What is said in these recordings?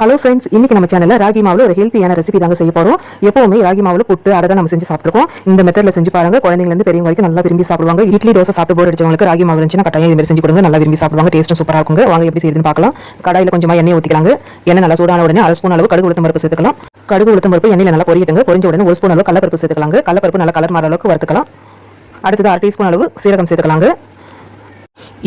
Hello friends இன்னைக்கு நம்ம சேனலில் ராகி மாவில் ஒரு ஹெல்த்தியான ரெசிபி தாங்க செய்ய போகிறோம் எப்போவுமே ராகி மாவில் புட்டு அடை தான் நம்ம செஞ்சு சாப்பிட்டுருக்கோம். இந்த மெத்தடில் செஞ்சு பாருங்க. குழந்தைங்கலேருந்து பெரியவங்க வரைக்கும் நல்லா விரும்பி சாப்பிடுவாங்க. இட்லி தோசை சாப்பிட்டு போர் அடிச்சவங்களுக்கு ராகி மாவு இருந்துச்சுன்னா கட்டாயம் இதுமாரி மாதிரி செஞ்சு கொடுங்க. நல்லா விரும்பி சாப்பிடுவாங்க. டேஸ்ட்டும் சூப்பராக இருக்குங்க. வாங்க எப்படி செய்யுதுன்னு பார்க்கலாம். கடாயில் கொஞ்சமாக எண்ணெய் ஊற்றிக்கலாங்க எண்ணெய் நல்லா சூடான உடனே அரை ஸ்பூன் அளவு கடுகு உளுத்தம் பருப்பு சேர்த்துக்கலாம். கடுகு உளுத்தம் பருப்பு எண்ணெயில் நல்லா பொரியட்டுங்க. பொரிஞ்ச உடனே ஒரு ஸ்பூன் அளவு கடலப்பருப்பு சேர்த்துக்கலாங்க. கடலப்பருப்பு நல்லா கலர் மாற அளவுக்கு வறுத்துக்கலாம். அடுத்தது அரை டீஸ்பூன் அளவு சீரகம் சேர்த்துக்கலாங்க.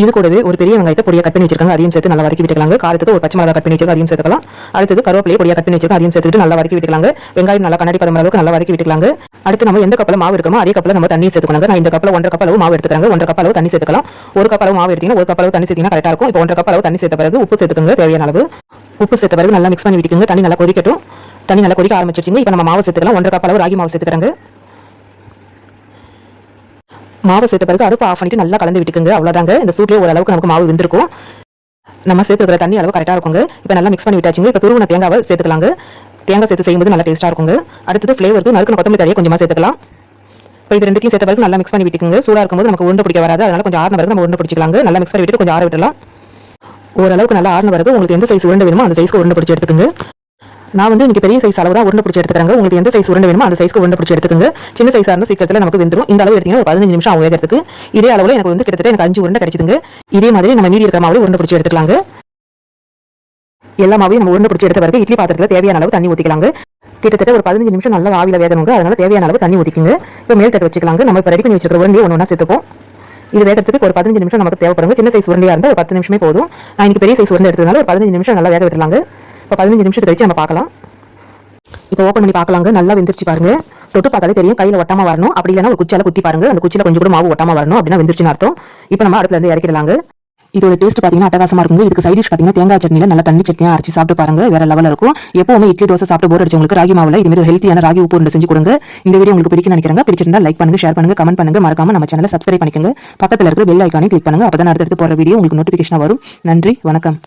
இது கூடவே ஒரு பெரிய வெங்காயத்தை பொடியாக கட் பண்ணி வச்சிருக்காங்க. அதையும் சேர்த்து நல்லா வதக்கி விட்டுக்கலாங்க. காரத்துக்கு ஒரு பச்சை மிளகா கட் பண்ணி வச்சிருக்கோம் அதையும் சேர்த்துக்கலாம். அடுத்தது கருவேப்பிலையை பொடியாக கட் பண்ணி வச்சிருக்கோம். அதையும் சேர்த்துட்டு நல்லா வதக்கி விட்டுக்கலாங்க. வெங்காயம் நல்லா கண்ணாடி பதம் அளவுக்கு நல்லா வதக்கி விட்டுக்கலாங்க. அடுத்து நம்ம எந்த கப்பில் மாவு எடுக்கமோ அதே கப்பில் நம்ம தண்ணி சேர்த்துக்கலாங்க நான் இந்த கப்பில் ஒன்றரை கப் அளவு மாவு எடுத்துக்கிறாங்க. ஒன்றரை கப் அளவு தண்ணி சேர்த்துக்கலாம். ஒரு கப் அளவு மாவு எடுத்தீங்கன்னா ஒரு கப் அளவு தண்ணி சேர்த்தீங்கன்னா கரெக்டாக இருக்கும். இப்போ ஒன்றரை கப் அளவு தண்ணி சேர்த்த பிறகு உப்பு சேர்த்துக்கோங்க. தேவையான அளவு உப்பு சேர்த்த பிறகு நல்லா மிக்ஸ் பண்ணி விட்டுக்கோங்க. தண்ணி நல்லா கொதிக்கட்டும். தண்ணி நல்லா கொதிக்க ஆரம்பிச்சிருச்சுங்க. இப்போ நம்ம மாவு சேர்த்துக்கலாம். ஒன்றரை கப் அளவு ராகி மாவு சேர்த்துக்கிறாங்க. மாவு சேர்த்த பிறகு அடுப்பு ஆஃப் பண்ணிட்டு நல்லா கலந்து விட்டுக்குங்க. அவ்வளோதாங்க இந்த சூட்லேயே ஓரளவுக்கு நமக்கு மாவு வெந்திருக்கும். நம்ம சேர்த்துக்கிற தண்ணி அளவு கரெக்டாக இருக்குங்க. இப்போ நல்லா மிக்ஸ் பண்ணி விட்டாச்சுங்க. இப்போ துருவன தேங்காவை சேர்த்துக்கலாங்க. தேங்காய் சேர்த்து செய்யும்போது நல்லா டேஸ்ட்டாக இருக்குங்க. அடுத்தது ஃப்ளேவருக்கு நறுக்கு கொத்தமல்லி தழையை கொஞ்சமாக சேர்த்துக்கலாம். இப்போ இது ரெண்டுத்தையும் சேர்த்த பிறகு நல்லா மிக்ஸ் பண்ணி விட்டுக்குங்க. சூடாக இருக்கும்போது நமக்கு உருண்டை பிடிக்க வராது. அதனால் கொஞ்சம் ஆறின பிறகு நம்ம உருண்டை பிடிச்சிக்கலாங்க. நல்லா மிக்ஸ் பண்ணி விட்டு கொஞ்சம் ஆற விட்டுலாம் ஓரளவுக்கு நல்லா ஆறின பிறகு உங்களுக்கு எந்த சைஸ் உருண்டை வேணுமோ அந்த சைஸ்க்கு உருண்டை பிடிச்சி எடுத்துக்கோங்க. நான் வந்து இன்னைக்கு பெரிய சைஸ் அளவு தான் உருண்டை பிடிச்சி எடுத்துக்கிறாங்க. உங்களுக்கு எந்த சைஸ் உருண்டை வேணுமோ அந்த சைஸ்க்கு உருண்டை பிடிச்சி எடுத்துக்கோங்க. சின்ன சைஸாக இருந்தால் சீக்கிரத்தில் நமக்கு வெந்துடும் இந்த அளவு எடுத்தீங்கன்னா ஒரு பதினஞ்சு நிமிஷம் ஆகும் வேகிறதுக்கு இதே அளவில் எனக்கு வந்து கிட்டத்தட்ட எனக்கு அஞ்சு உருண்டை கிடைச்சிதுங்க. இதே மாதிரி நம்ம மீதி இருக்கிற மாதிரி உருண்டை பிடிச்சி எடுத்துக்கலாங்க. எல்லா மாவையும் நம்ம உருண்டை பிடிச்சி எடுத்த பிறகு இட்லி பாத்திரத்தில் தேவையான அளவு தண்ணி ஊற்றிக்கலாங்க கிட்டத்தட்ட ஒரு பதினஞ்சு நிமிஷம் நல்லா ஆவியில் வேகணுங்க. அதனால தேவையான அளவு தண்ணி ஊற்றிக்குங்க இப்போ மேல் தட்டு வச்சுக்கலாங்க. நம்ம இப்போ ரெடி பண்ணி வச்சிருக்கிற உருண்டையை ஒன்று ஒன்றா சேர்த்துப்போம். இது வேகிறதுக்கு ஒரு பதினஞ்சு நிமிஷம் நமக்கு தேவைப்படுங்க. சின்ன சைஸ் உருண்டையாக இருந்தால் ஒரு பத்து நிமிஷமே போதும். நான் இன்னைக்கு பெரிய சைஸ் உருண்டை எடுத்ததுனால ஒரு பதினஞ்சு நிமிஷம் நல்லா வேக விடலாங்க இப்போ பதினஞ்சு நிமிஷத்துக்கு கழிச்சு நம்ம பார்க்கலாம். இப்போ ஓப்பன் பண்ணி பார்க்கலாங்க. நல்லா வெந்திருச்சு பாருங்க. தொட்டு பார்த்தாலே தெரியும். கையில் ஒட்டாமல் வரணும். அப்படி இல்லைன்னா ஒரு குச்சியால குத்தி பாருங்க. அந்த குச்சியில் கொஞ்சம் கூட மாவு ஒட்டாமல் வரணும். அப்படின்னா வெந்திருச்சுன்னு அர்த்தம். இப்போ நம்ம அடுப்பில் இருந்து இறக்கிடலாங்க. இதோட டேஸ்ட் பார்த்தீங்கன்னா அட்டகாசமா இருக்கும் இதுக்கு சைடிஷ் பார்த்தீங்கன்னா தேங்காய் சட்னியில் நல்லா தண்ணி சட்னியாக அரைச்சி சாப்பிட்டு பாருங்க. வேற லெவலில் இருக்கும். எப்பவுமே இட்லி தோசை சாப்பிட்டு போர் அடிச்சவங்களுக்கு ராகி மாவில் இது மாதிரி ஹெல்த்தியான ராகி உப்பு உருண்டை செஞ்சு கொடுங்க. இந்த வீடியோ உங்களுக்கு பிடிக்கும் நினைக்கிறேங்க. பிடிச்சிருந்தா லைக் பண்ணுங்க ஷேர் பண்ணுங்க கமெண்ட் பண்ணுங்க. மறக்காம நம்ம சேனலை சப்ஸ்கிரைப் பண்ணிக்கோங்க. பக்கத்தில் இருக்கிற பெல் ஐக்கானே கிளிக் பண்ணுங்க. அப்பதான் அடுத்தடுத்து போற வீடியோ உங்களுக்கு நோட்டிஃபிகேஷன் வரும். நன்றி வணக்கம்.